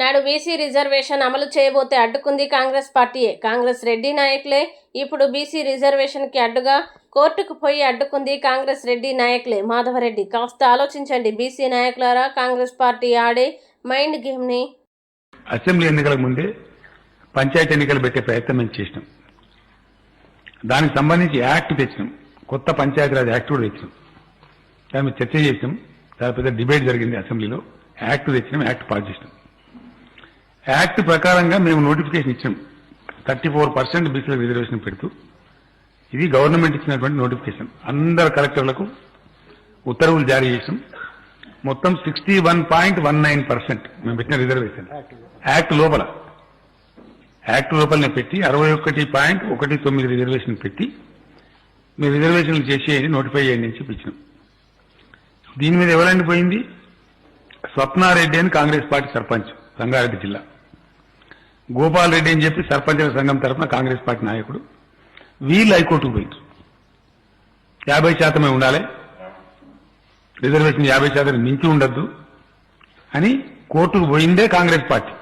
నాడు BC reservation అమలు చేయబోతే అడ్డుకుంది కాంగ్రెస్ పార్టీయే. కాంగ్రెస్ రెడ్డి నాయకులే ఇప్పుడు బీసీ రిజర్వేషన్కి అడ్డుగా కోర్టుకు పోయి అడ్డుకుంది కాంగ్రెస్ రెడ్డి నాయకులే. మాధవరెడ్డి కాస్త ఆలోచించండి. బీసీ నాయకులారా కాంగ్రెస్ పార్టీ ఆడే మైండ్ గేమ్ని. అసెంబ్లీ ఎన్నికల ముందే పంచాయతీ ఎన్నికలు పెట్టే ప్రయత్నం మేము చేసినాం. దానికి సంబంధించి యాక్ట్ తెచ్చినాం. కొత్త పంచాయతీరాజ్ యాక్ట్ కూడా తెచ్చినాం. దాని మీద చర్చ చేసినాం. చాలా పెద్ద డిబేట్ జరిగింది అసెంబ్లీలో. యాక్ట్ తెచ్చినాం యాక్ట్ పాస్ చేసినాం. యాక్ట్ ప్రకారంగా మేము నోటిఫికేషన్ ఇచ్చాం. థర్టీ ఫోర్ పర్సెంట్ బీసీల రిజర్వేషన్ పెడుతూ ఇది గవర్నమెంట్ ఇచ్చినటువంటి నోటిఫికేషన్. అందరు కలెక్టర్లకు ఉత్తర్వులు జారీ చేసాం. మొత్తం sixty one point one nine percent మేము పెట్టిన రిజర్వేషన్. యాక్ట్ లోపల. యాక్ట్ లోపలనే పెట్టి అరవై ఒకటి పాయింట్ ఒకటి తొమ్మిది రిజర్వేషన్ పెట్టి మీరు రిజర్వేషన్లు చేసేయండి నోటిఫై చేయండి అని చెప్పి దీని మీద ఎవరండి పోయింది? స్వప్నారెడ్డి అని కాంగ్రెస్ పార్టీ సర్పంచ్ రంగారెడ్డి జిల్లా. గోపాల్ రెడ్డి అని చెప్పి సర్పంచుల సంఘం తరఫున కాంగ్రెస్ పార్టీ నాయకుడు. వీళ్ళు హైకోర్టుకు పోయింది యాభై శాతమే ఉండాలి. రిజర్వేషన్ యాభై శాతం మించి ఉండద్దు అని కోర్టుకు పోయిందే కాంగ్రెస్ పార్టీ.